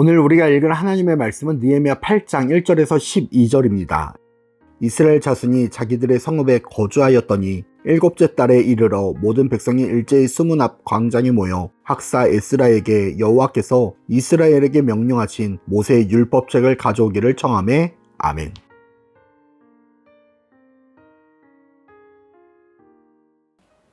오늘 우리가 읽을 하나님의 말씀은 느헤미야 8장 1절에서 12절입니다. 이스라엘 자손이 자기들의 성읍에 거주하였더니 일곱째 달에 이르러 모든 백성이 일제히 수문 앞 광장에 모여 학사 에스라에게 여호와께서 이스라엘에게 명령하신 모세의 율법책을 가져오기를 청하매 아멘.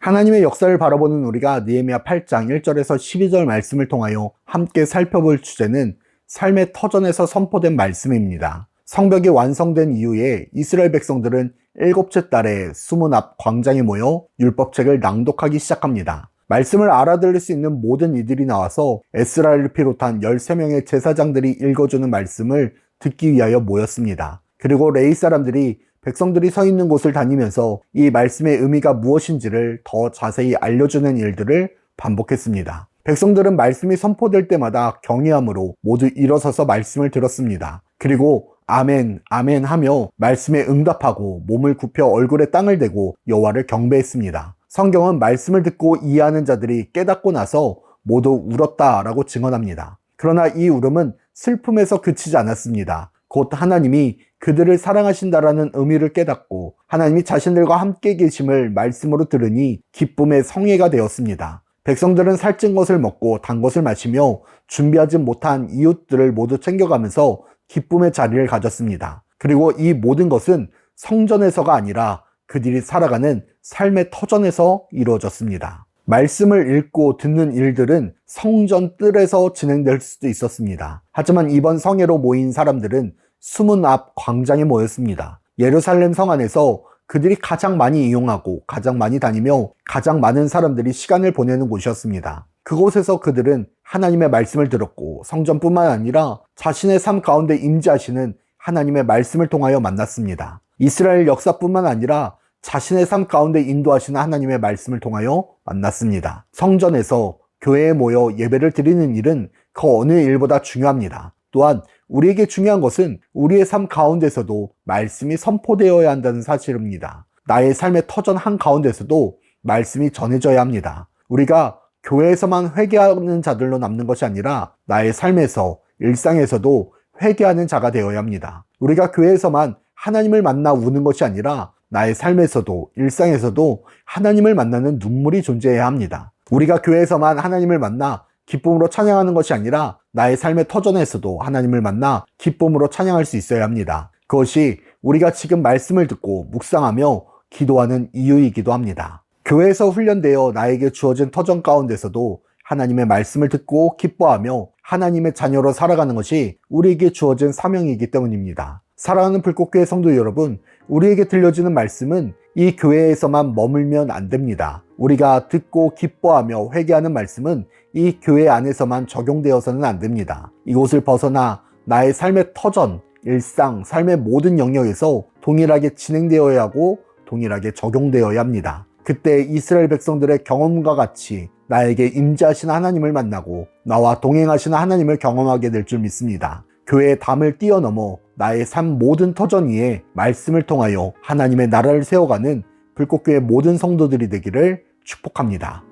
하나님의 역사를 바라보는 우리가 느헤미야 8장 1절에서 12절 말씀을 통하여 함께 살펴볼 주제는 삶의 터전에서 선포된 말씀입니다. 성벽이 완성된 이후에 이스라엘 백성들은 일곱째 달에 수문 앞 광장에 모여 율법책을 낭독하기 시작합니다. 말씀을 알아들을 수 있는 모든 이들이 나와서 에스라엘을 비롯한 13명의 제사장들이 읽어주는 말씀을 듣기 위하여 모였습니다. 그리고 레이 사람들이 백성들이 서 있는 곳을 다니면서 이 말씀의 의미가 무엇인지를 더 자세히 알려주는 일들을 반복했습니다. 백성들은 말씀이 선포될 때마다 경외함으로 모두 일어서서 말씀을 들었습니다. 그리고 아멘, 아멘 하며 말씀에 응답하고 몸을 굽혀 얼굴에 땅을 대고 여호와를 경배했습니다. 성경은 말씀을 듣고 이해하는 자들이 깨닫고 나서 모두 울었다라고 증언합니다. 그러나 이 울음은 슬픔에서 그치지 않았습니다. 곧 하나님이 그들을 사랑하신다라는 의미를 깨닫고 하나님이 자신들과 함께 계심을 말씀으로 들으니 기쁨의 성회가 되었습니다. 백성들은 살찐 것을 먹고 단 것을 마시며 준비하지 못한 이웃들을 모두 챙겨가면서 기쁨의 자리를 가졌습니다. 그리고 이 모든 것은 성전에서가 아니라 그들이 살아가는 삶의 터전에서 이루어졌습니다. 말씀을 읽고 듣는 일들은 성전 뜰에서 진행될 수도 있었습니다. 하지만 이번 성회로 모인 사람들은 수문 앞 광장에 모였습니다. 예루살렘 성 안에서 그들이 가장 많이 이용하고 가장 많이 다니며 가장 많은 사람들이 시간을 보내는 곳이었습니다. 그곳에서 그들은 하나님의 말씀을 들었고 성전뿐만 아니라 자신의 삶 가운데 임재하시는 하나님의 말씀을 통하여 만났습니다. 이스라엘 역사뿐만 아니라 자신의 삶 가운데 인도하시는 하나님의 말씀을 통하여 만났습니다. 성전에서 교회에 모여 예배를 드리는 일은 그 어느 일보다 중요합니다. 또한 우리에게 중요한 것은 우리의 삶 가운데서도 말씀이 선포되어야 한다는 사실입니다. 나의 삶의 터전 한 가운데서도 말씀이 전해져야 합니다. 우리가 교회에서만 회개하는 자들로 남는 것이 아니라 나의 삶에서 일상에서도 회개하는 자가 되어야 합니다. 우리가 교회에서만 하나님을 만나 우는 것이 아니라 나의 삶에서도 일상에서도 하나님을 만나는 눈물이 존재해야 합니다. 우리가 교회에서만 하나님을 만나 기쁨으로 찬양하는 것이 아니라 나의 삶의 터전에서도 하나님을 만나 기쁨으로 찬양할 수 있어야 합니다. 그것이 우리가 지금 말씀을 듣고 묵상하며 기도하는 이유이기도 합니다. 교회에서 훈련되어 나에게 주어진 터전 가운데서도 하나님의 말씀을 듣고 기뻐하며 하나님의 자녀로 살아가는 것이 우리에게 주어진 사명이기 때문입니다. 사랑하는 불꽃교회 성도 여러분, 우리에게 들려지는 말씀은 이 교회에서만 머물면 안 됩니다. 우리가 듣고 기뻐하며 회개하는 말씀은 이 교회 안에서만 적용되어서는 안 됩니다. 이곳을 벗어나 나의 삶의 터전, 일상, 삶의 모든 영역에서 동일하게 진행되어야 하고 동일하게 적용되어야 합니다. 그때 이스라엘 백성들의 경험과 같이 나에게 임재하신 하나님을 만나고 나와 동행하시는 하나님을 경험하게 될 줄 믿습니다. 교회의 담을 뛰어넘어 나의 삶 모든 터전 위에 말씀을 통하여 하나님의 나라를 세워가는 불꽃교회 모든 성도들이 되기를 축복합니다.